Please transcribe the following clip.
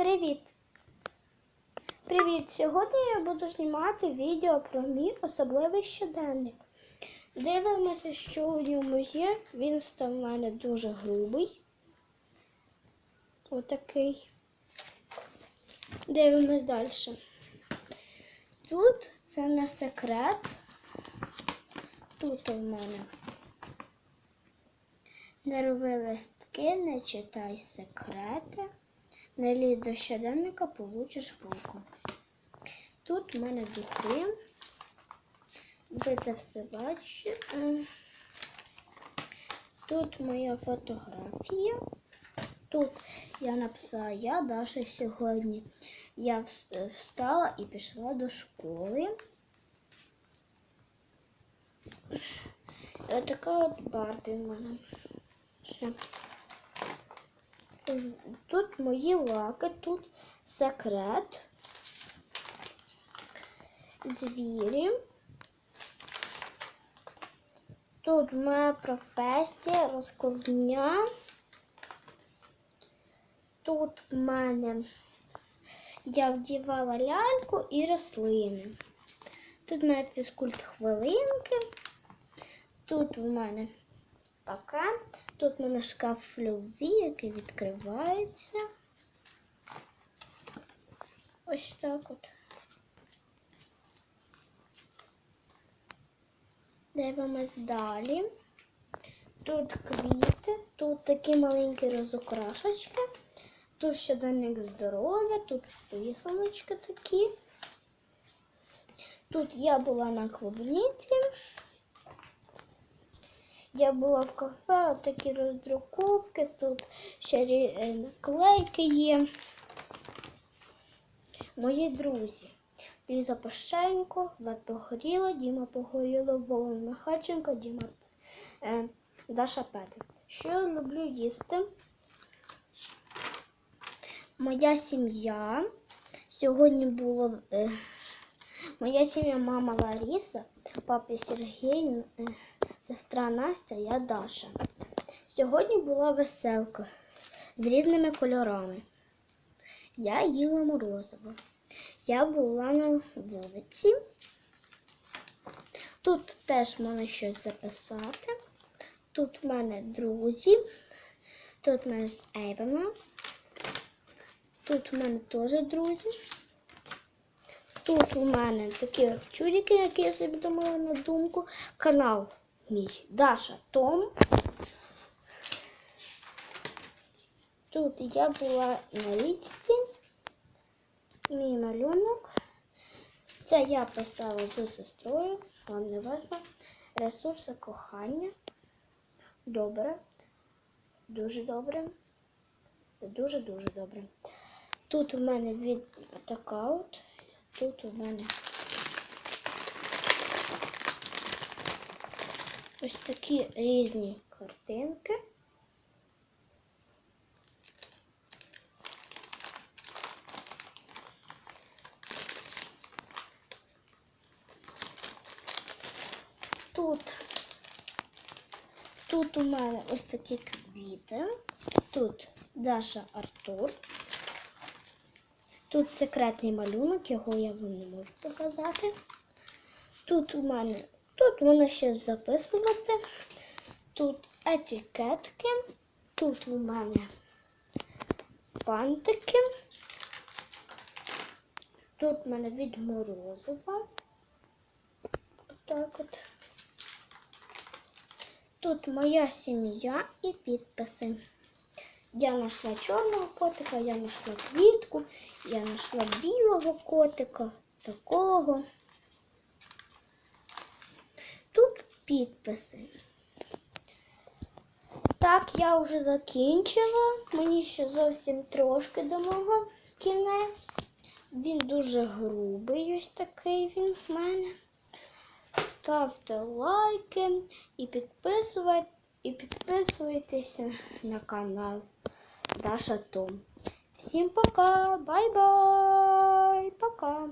Привіт! Привіт! Сьогодні я буду знімати відео про мій особливий щоденник. Дивимося, що у ньому є. Він став у мене дуже грубий. Отакий. Дивимось далі. Тут це не секрет. Тут у мене не листки, не читай секрети. Не лізь до щоденника, получиш булку. Тут в мене духи. Ви це все бачите. Тут моя фотографія. Тут я написала я Даша сьогодні. Я встала і пішла до школи. Ось така от Барбі в мене. Ще. Тут мої лаки, тут секрет. Звірі. Тут моя професія, розкладня. Тут в мене я вдівала ляльку і рослини. Тут в мене фізкульт хвилинки. Тут в мене таке. Тут в мене шкаф любві, який відкривається. Ось так от. Дивимось далі. Тут квіти, тут такі маленькі розукрашечки. Тут щоденник здоров'я, тут писаночки такі. Тут я була на клубніці. Я була в кафе, от такі роздруковки, тут ще е, наклейки є. Мої друзі. Ліза Пащенко, Влад Погоріло, Діма Погоріло, Володимир Михайченко, Діма е, Даша Петрик. Що я люблю їсти? Моя сім'я. Сьогодні було е, моя сім'я, мама Лариса, папа Сергій, е, сестра Настя, я Даша. Сьогодні була веселка з різними кольорами. Я їла морозиво. Я була на вулиці. Тут теж можна щось записати. Тут в мене друзі. Тут в мене з Ейвена. Тут в мене теж друзі. Тут у мене такі чудики, які я собі думала на думку. Канал мій Даша Том. Тут я була на річці. Мій малюнок. Це я писала з сестрою, вам не важно. Ресурси кохання. Добре. Дуже добре. Дуже-дуже добре. Тут у мене від така от. Тут у мене ось такі різні картинки. Тут, тут у мене ось такі квіти. Тут Даша Артур. Тут секретний малюнок, його я вам не можу показати. Тут у мене, тут можна ще записувати. Тут етикетки. Тут у мене фантики. Тут у мене від морозива. Отак от. Тут моя сім'я і підписи. Я знайшла чорного котика, я знайшла квітку, я знайшла білого котика, такого. Тут підписи. Так, я вже закінчила. Мені ще зовсім трошки до мого кінець. Він дуже грубий, ось такий він в мене. Ставте лайки і підписуйте, і підписуйтеся на канал Даша Том. Всім пока, бай-бай, пока.